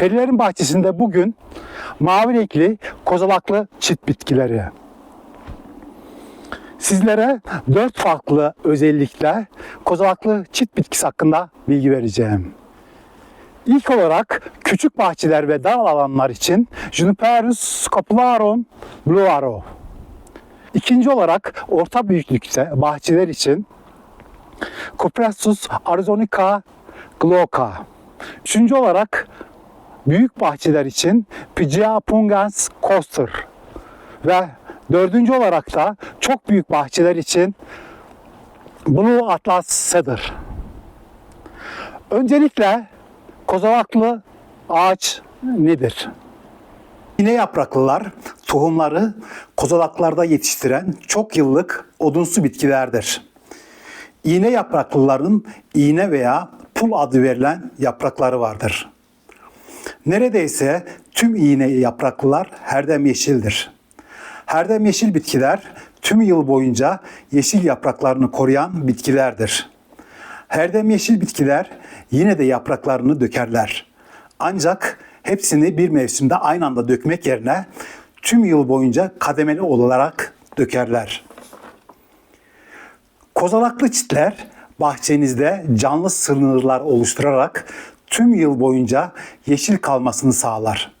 Perilerin bahçesinde bugün mavi renkli kozalaklı çit bitkileri. Sizlere dört farklı özellikle kozalaklı çit bitkisi hakkında bilgi vereceğim. İlk olarak küçük bahçeler ve dar alanlar için Juniperus scapularum bluaro. İkinci olarak orta büyüklükte bahçeler için Cupressus arizonica glauca. Üçüncü olarak büyük bahçeler için Pygia pungans coster. Ve dördüncü olarak da çok büyük bahçeler için Blue Atlas Cedar. Öncelikle kozalaklı ağaç nedir? Yine yapraklılar tohumları kozalaklarda yetiştiren çok yıllık odunsu bitkilerdir. İğne yapraklıların iğne veya pul adı verilen yaprakları vardır. Neredeyse tüm iğne yapraklılar herdem yeşildir. Herdem yeşil bitkiler tüm yıl boyunca yeşil yapraklarını koruyan bitkilerdir. Herdem yeşil bitkiler yine de yapraklarını dökerler. Ancak hepsini bir mevsimde aynı anda dökmek yerine tüm yıl boyunca kademeli olarak dökerler. Kozalaklı çitler bahçenizde canlı sınırlar oluşturarak tüm yıl boyunca yeşil kalmasını sağlar.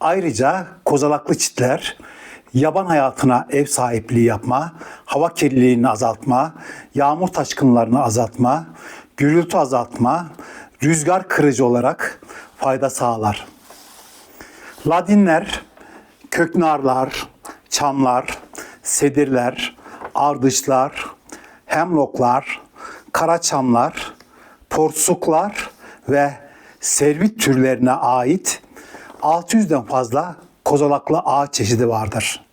Ayrıca kozalaklı çitler yaban hayatına ev sahipliği yapma, hava kirliliğini azaltma, yağmur taşkınlarını azaltma, gürültü azaltma, rüzgar kırıcı olarak fayda sağlar. Ladinler, köknarlar, çamlar, sedirler, ardışlar, hemloklar, karaçamlar, porsuklar ve servit türlerine ait 600'den fazla kozalaklı ağaç çeşidi vardır.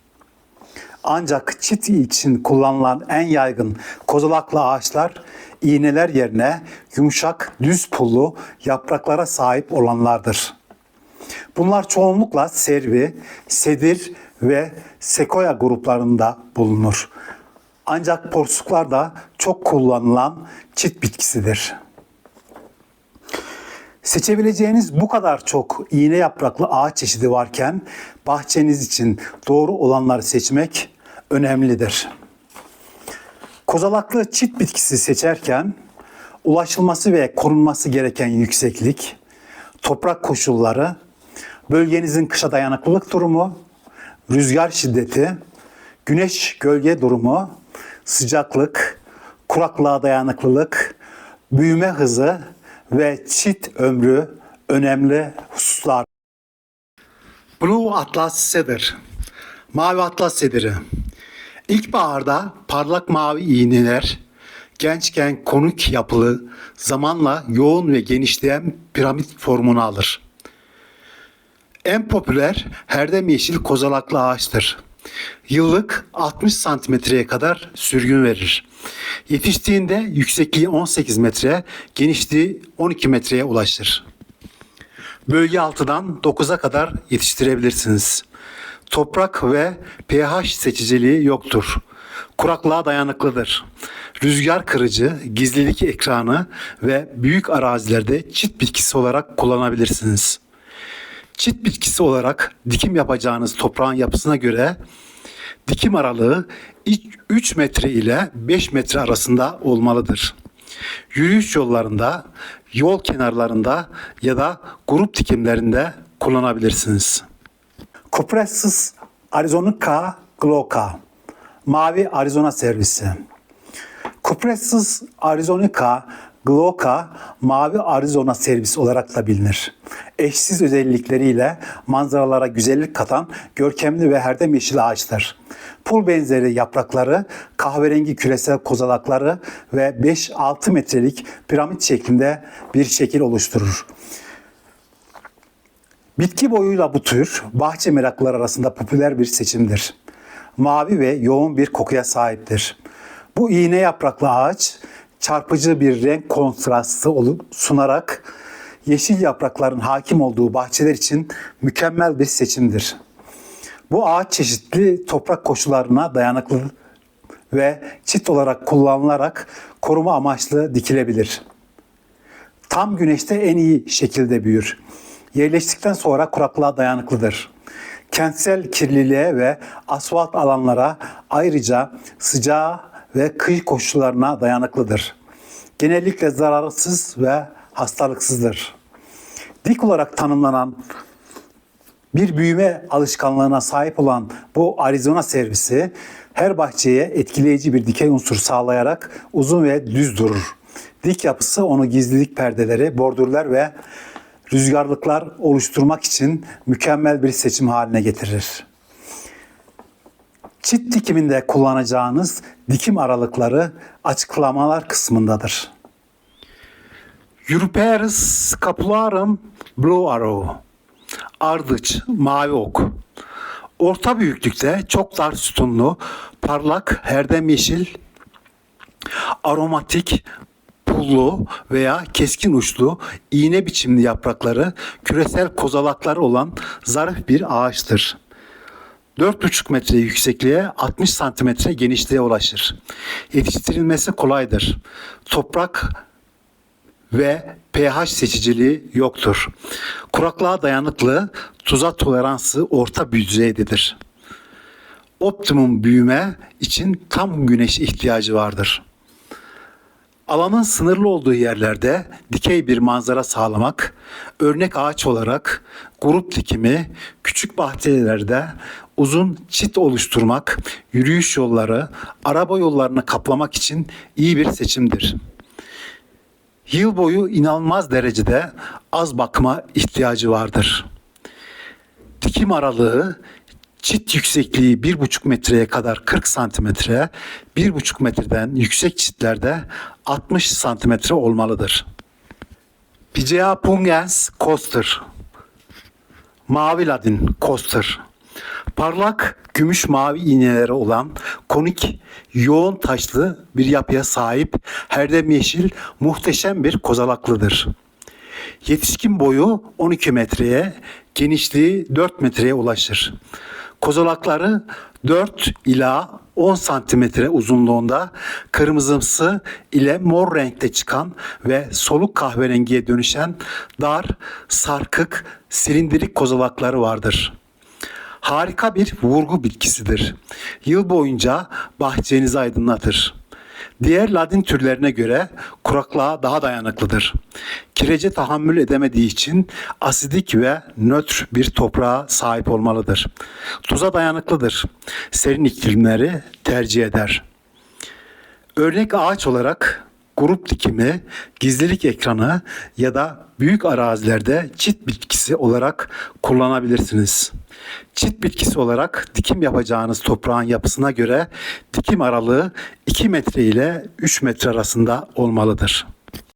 Ancak çit için kullanılan en yaygın kozalaklı ağaçlar iğneler yerine yumuşak, düz pullu yapraklara sahip olanlardır. Bunlar çoğunlukla servi, sedir ve sekoya gruplarında bulunur. Ancak porsuklar da çok kullanılan çit bitkisidir. Seçebileceğiniz bu kadar çok iğne yapraklı ağaç çeşidi varken bahçeniz için doğru olanları seçmek önemlidir. Kozalaklı çit bitkisi seçerken ulaşılması ve korunması gereken yükseklik, toprak koşulları, bölgenizin kışa dayanıklılık durumu, rüzgar şiddeti, güneş gölge durumu, sıcaklık, kuraklığa dayanıklılık, büyüme hızı ve çit ömrü önemli hususlar. Blue Atlas Cedar, Mavi Atlas Sediri. İlkbaharda parlak mavi iğneler, gençken konuk yapılı, zamanla yoğun ve genişleyen piramit formunu alır. En popüler herdem yeşil kozalaklı ağaçtır. Yıllık 60 santimetreye kadar sürgün verir. Yetiştiğinde yüksekliği 18 metre, genişliği 12 metreye ulaşır. Bölge 6'dan 9'a kadar yetiştirebilirsiniz. Toprak ve pH seçiciliği yoktur. Kuraklığa dayanıklıdır. Rüzgar kırıcı, gizlilik ekranı ve büyük arazilerde çit bitkisi olarak kullanabilirsiniz. Çit bitkisi olarak dikim yapacağınız toprağın yapısına göre dikim aralığı 3 metre ile 5 metre arasında olmalıdır. Yürüyüş yollarında, yol kenarlarında ya da grup dikimlerinde kullanabilirsiniz. Cupressus arizonica glauca Mavi Arizona servisi Cupressus arizonica glauca mavi Arizona servisi olarak da bilinir. Eşsiz özellikleriyle manzaralara güzellik katan görkemli ve herdem yeşil ağaçtır. Pul benzeri yaprakları, kahverengi küresel kozalakları ve 5-6 metrelik piramit şeklinde bir şekil oluşturur. Bitki boyuyla bu tür bahçe meraklıları arasında popüler bir seçimdir. Mavi ve yoğun bir kokuya sahiptir. Bu iğne yapraklı ağaç çarpıcı bir renk kontrastı olup sunarak yeşil yaprakların hakim olduğu bahçeler için mükemmel bir seçimdir. Bu ağaç çeşitli toprak koşullarına dayanıklı ve çit olarak kullanılarak koruma amaçlı dikilebilir. Tam güneşte en iyi şekilde büyür. Yerleştikten sonra kuraklığa dayanıklıdır. Kentsel kirliliğe ve asfalt alanlara ayrıca sıcağa ve kış koşullarına dayanıklıdır. Genellikle zararsız ve hastalıksızdır. Dik olarak tanımlanan bir büyüme alışkanlığına sahip olan bu Arizona servisi her bahçeye etkileyici bir dikey unsur sağlayarak uzun ve düz durur. Dik yapısı onu gizlilik perdeleri, bordürler ve rüzgarlıklar oluşturmak için mükemmel bir seçim haline getirir. Çit dikiminde kullanacağınız dikim aralıkları açıklamalar kısmındadır. Europaeus scapularum blue arrow ardıç, mavi ok. Orta büyüklükte çok dar sütunlu, parlak, herdem yeşil, aromatik, pullu veya keskin uçlu, iğne biçimli yaprakları küresel kozalaklar olan zarif bir ağaçtır. 4,5 metre yüksekliğe 60 santimetre genişliğe ulaşır. Yetiştirilmesi kolaydır. Toprak ve pH seçiciliği yoktur. Kuraklığa dayanıklı, tuza toleransı orta düzeydedir. Optimum büyüme için tam güneş ihtiyacı vardır. Alanın sınırlı olduğu yerlerde dikey bir manzara sağlamak, örnek ağaç olarak grup dikimi, küçük bahçelerde uzun çit oluşturmak, yürüyüş yolları, araba yollarını kaplamak için iyi bir seçimdir. Yıl boyu inanılmaz derecede az bakıma ihtiyacı vardır. Dikim aralığı çit yüksekliği 1,5 metreye kadar 40 santimetre, 1,5 metreden yüksek çitlerde 60 santimetre olmalıdır. Pigea pungens coster Mavi ladin coster Parlak gümüş mavi iğneleri olan konik, yoğun taşlı bir yapıya sahip herdem yeşil muhteşem bir kozalaklıdır. Yetişkin boyu 12 metreye, genişliği 4 metreye ulaşır. Kozalakları 4 ila 10 santimetre uzunluğunda kırmızımsı ile mor renkte çıkan ve soluk kahverengiye dönüşen dar, sarkık, silindirik kozalakları vardır. Harika bir vurgu bitkisidir. Yıl boyunca bahçenizi aydınlatır. Diğer ladin türlerine göre kuraklığa daha dayanıklıdır. Kirece tahammül edemediği için asidik ve nötr bir toprağa sahip olmalıdır. Tuza dayanıklıdır. Serin iklimleri tercih eder. Örnek ağaç olarak grup dikimi, gizlilik ekranı ya da büyük arazilerde çit bitkisi olarak kullanabilirsiniz. Çit bitkisi olarak dikim yapacağınız toprağın yapısına göre dikim aralığı 2 metre ile 3 metre arasında olmalıdır.